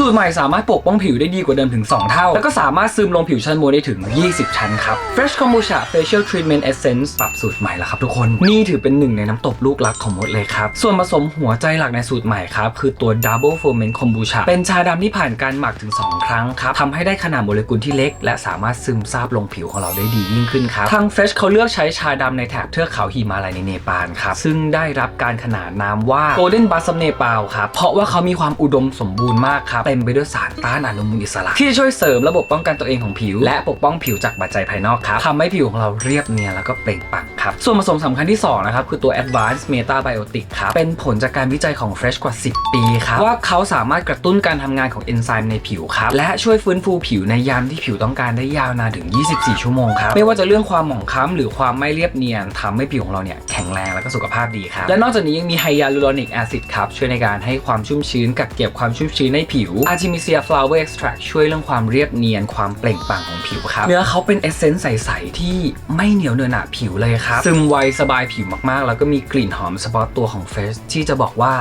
สูตรใหม่สามารถปกป้องผิวได้ดีกว่าเดิมถึง 2 เท่า แล้วก็สามารถซึมลงผิวชั้นบนได้ถึง 20 ชั้นครับ Fresh Kombucha Facial Treatment Essence ปรับสูตรใหม่แล้วครับทุกคน นี่ถือเป็นหนึ่งในน้ำตบลูกรักของมดเลยครับ ส่วนผสมหัวใจหลักในสูตรใหม่ครับ คือตัว Double Ferment Kombucha เป็นชาดำที่ผ่านการหมักถึง 2 ครั้งครับทำให้ได้ขนาดโมเลกุลที่เล็ก และสามารถซึมซาบลงผิวของเราได้ดียิ่งขึ้นครับทาง Fresh เขาเลือกใช้ชาดำในแถบเทือกเขาหิมาลัยในเนปาลครับซึ่งได้รับการขนานนามว่า Golden b u s of Nepal ครับเพราะว่าเขามีความอุดมสมบูรณ์มากครับเต็มไปด้วยสารต้านอนุมูลอิสระ ที่จะช่วยเสริมระบบป้องกันตัวเองของผิว และปกป้องผิวจากปัจจัยภายนอกครับทำให้ผิวของเราเรียบเนียนแล้วก็เปล่งปลั่งครับ ส่วนผสมสำคัญที่ 2 นะครับ คือตัว Advanced Metabiotic ครับ เป็นผลจากการวิจัยของ Fresh กว่า 10 ปีครับ ว่าเขาสามารถกระตุ้นการทำงานของเอนไซม์ในผิวครับ และช่วยฟื้นฟูผิวในยามที่ผิวต้องการได้ยาวนานถึง 24 ชั่วโมงครับ ไม่ว่าจะเรื่องความหมองคล้ำหรือความไม่เรียบเนียนทำให้ผิวของเราเนี่ยแข็งแรงแล้วก็สุขภาพดีครับ และนอกจากนี้ยังมีไฮยาลูรอนิกแอซิดครับช่วยในการให้ความชุ่มชื้นกักเก็บความชุ่มชื้นในผิว Artemisia flower extract ช่วยเรื่องความเรียบเนียนความเปล่งปลั่งของผิวครับ เนื้อเขาเป็นเอเซนส์ใส ๆ ที่ไม่เหนียวเนอะหนะผิวเลยครับ ซึมไวสบายผิวมากๆ แล้วก็มีกลิ่นหอมเฉพาะตัวของเฟสที่จะบอกว่า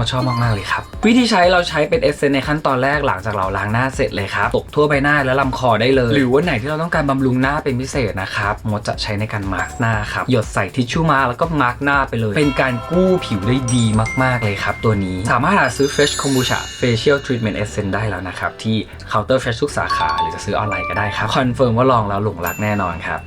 มาชอบมากๆเลยครับ วิธีใช้เราใช้เป็นเอสเซนในขั้นตอนแรกหลังจากเราล้างหน้าเสร็จเลยครับตกทั่วใบหน้าและลำคอได้เลย หรือวันไหนที่เราต้องการบำรุงหน้าเป็นพิเศษนะครับมดจะใช้ในการมาร์กหน้าครับหยดใส่ทิชชู่มาแล้วก็มาร์กหน้าไปเลย เป็นการกู้ผิวได้ดีมากๆเลยครับ ตัวนี้สามารถหาซื้อ Fresh Kombucha Facial Treatment Essence ได้แล้วนะครับที่เคาน์เตอร์ Fresh ทุกสาขา หรือจะซื้อออนไลน์ก็ได้ครับคอนเฟิร์มว่าลองแล้วหลงรักแน่นอนครับ